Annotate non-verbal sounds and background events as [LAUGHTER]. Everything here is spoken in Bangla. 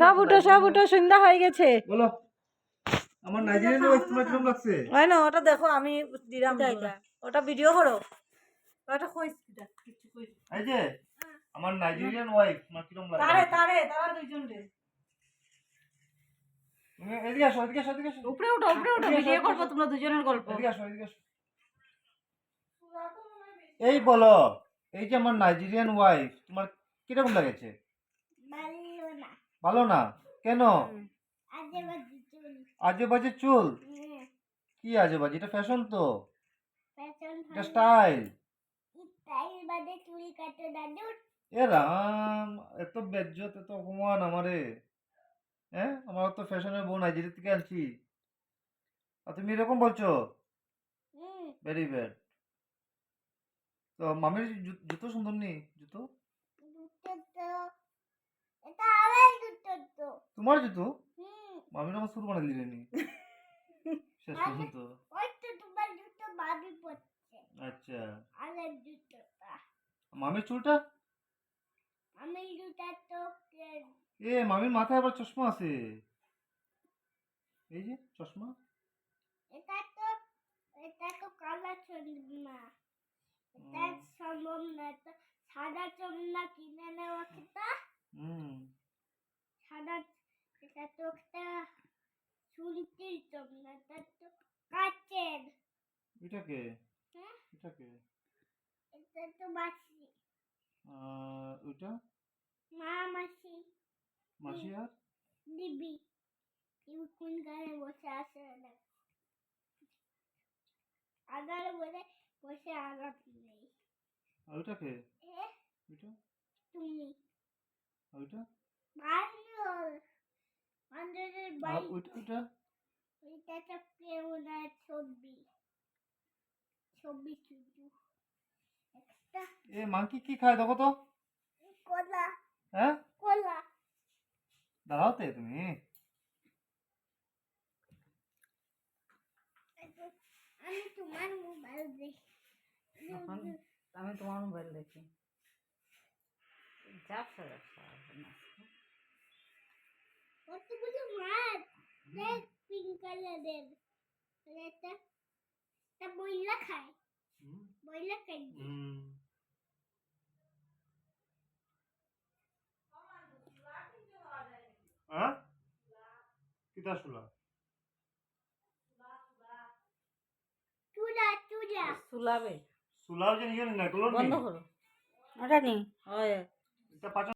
সব উঠো সব উঠো সন্ধ্যা হয়ে গেছে। বলো। আমার নাইজেরিয়ান ওয়াইফ তোমার কীরকম লাগছে? হয় না ওটা দেখো আমি দিলাম ওটা ভিডিও করো ওটা কিছু এই যে আমার নাইজেরিয়ান ওয়াইফ তোমার কীরকম তারে তারে তারা দুইজন রে। তুমি এদিকে আসো এদিকে আসো এদিকে আসো। উপরে উঠো উপরে উঠো ভিডিও করব তোমরা দুজনের গল্প। এদিকে আসো এদিকে আসো। এই বলো এই যে আমার নাইজেরিয়ান ওয়াইফ তোমার কীরকম লাগেছে? ভালো না। কেন? আজে বাজে চুল। কি আজে বাজে এটা ফ্যাশন তো। এটা স্টাইল। এ রাম এত বেজ্জত এত অপমান আমারে। হ্যাঁ? আমার তো ফ্যাশনের বউ নাইজেরিয়া থেকে আনছি। আর তুমি এরকম বলছো? ভেরি ব্যাড তো মামির জুতো সুন্দর নেই? জুতো? তোমার জুতো? মামির আমার সুর বানাই দিলেনি। [LAUGHS] শেষ পর্যন্ত। আচ্ছা। মামির চুলটা? তো এ মামির মাথায় আবার চশমা আছে। এই যে চশমা। এটা তো এটা তো কালা চন্দনা এটা সম্ভব না। সাদা চন্দনা কিনে নেওয়া খেতা হুম। সাদা এটা তো একটা চুরিটির চন্দনা এটা তো কাচের। এটাকে হ্যাঁ? এটাকে এটা তো মাসি। ওইটা? মা মাসি। মাসি আর? দিবি। কেউ কোন গানে বসে আছে না। আগারে বলে বসে আলাপ নেই। আর ওইটাকে এ ওইটা তুমি আর ওইটা? বান্দর বান্দরের আর বাড়ি। ওইটা ওইটা? ওইটা একটা প্রেরণার ছবি। ছবি শুধু একটা। এ মাংকি কি খায় দেখো তো? কলা। হ্যাঁ? কলা। দাঁড়াও তে তুমি। আমি তোমার মোবাইল দেখি। আমি তোমার মোবাইল দেখি। যাচ্ছে কতগুলো মাছ দেখ পিঙ্ক কালারের এটা এটা বইলা খায় বইলা খাই হ্যাঁ কিতা শুলা চুলা চুলা সুলাবে শুলাও যে নিজের নেকলো বন্ধ করো ওটা নেই হয় त्या पाच